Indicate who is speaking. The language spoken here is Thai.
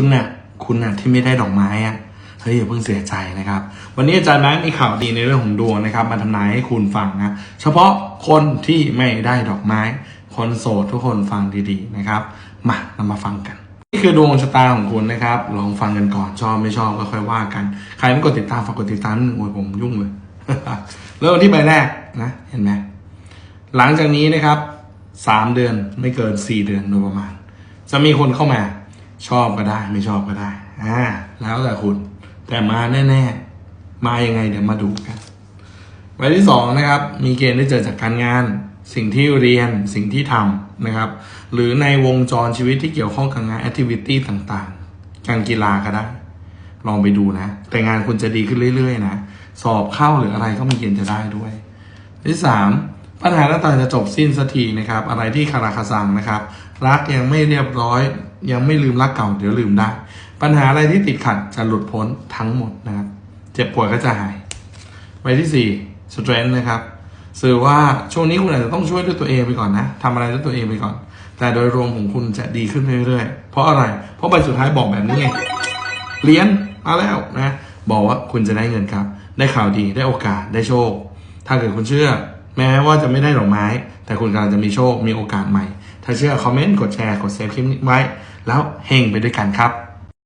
Speaker 1: คุณน่ะคุณน่ะที่ไม่ได้ดอกไม้อะเฮ้ยอย่าเพิ่งเสียใจนะครับ วันนี้อาจารย์แบงค์มีข่าวดีในเรื่องของดวงนะครับ มาทำนายให้คุณฟังนะเฉพาะคนที่ไม่ได้ดอกไม้ คนโสดทุกคนฟังดีๆนะครับ มาเรามาฟังกันนี่คือดวงชะตาของคุณนะครับ ลองฟังกันก่อนชอบไม่ชอบก็ค่อยว่ากัน ใครไม่กดติดตามฝากกดติดตามนิดนึงโอ้ยผมยุ่งเลย เริ่มที่ใบแรกนะเห็นไหมหลังจากนี้นะครับสามเดือนไม่เกินสี่เดือนโดยประมาณ จะมีคนเข้ามา ชอบก็ได้ไม่ชอบก็ได้อ่าแล้วแต่คุณ แต่มาแน่ๆ มายังไงเดี๋ยวมาดูกันใบที่สองนะครับ มีเกณฑ์ได้เจอจากการงาน สิ่งที่เรียนสิ่งที่ทำนะครับ หรือในวงจรชีวิตที่เกี่ยวข้องกับงานแอคทิวิตี้ต่างๆ การกีฬาก็ได้ ลองไปดูนะ แต่งานคุณจะดีขึ้นเรื่อยๆนะ สอบเข้าหรืออะไรก็มีเกณฑ์จะได้ด้วยที่สาม ปัญหาต่างๆจะจบสิ้นสักทีนะครับ อะไรที่คาราคาซังนะครับ รักยังไม่เรียบร้อย ยังไม่ลืมรักเก่าเดี๋ยวลืมได้ ปัญหาอะไรที่ติดขัดจะหลุดพ้นทั้งหมดนะครับ เจ็บป่วยก็จะหายใบที่สี่ strength นะครับสื่อว่าช่วงนี้คุณอาจจะต้องช่วยด้วยตัวเองไปก่อนนะทำอะไรด้วยตัวเองไปก่อน แต่โดยรวมของคุณจะดีขึ้นเรื่อยๆ เพราะอะไร เพราะใบสุดท้ายบอกแบบนี้ไงเรียนมาแล้วนะบอกว่าคุณจะได้เงินครับ ได้ข่าวดีได้โอกาสได้โชค ถ้าเกิดคุณเชื่อ แม้ว่าจะไม่ได้ดอกไม้ แต่คุณกำลังจะมีโชคมีโอกาสใหม่ ถ้าเชื่อคอมเมนต์กดแชร์กดเซฟคลิปนี้ไว้ แล้วเฮงไปด้วยกันครับ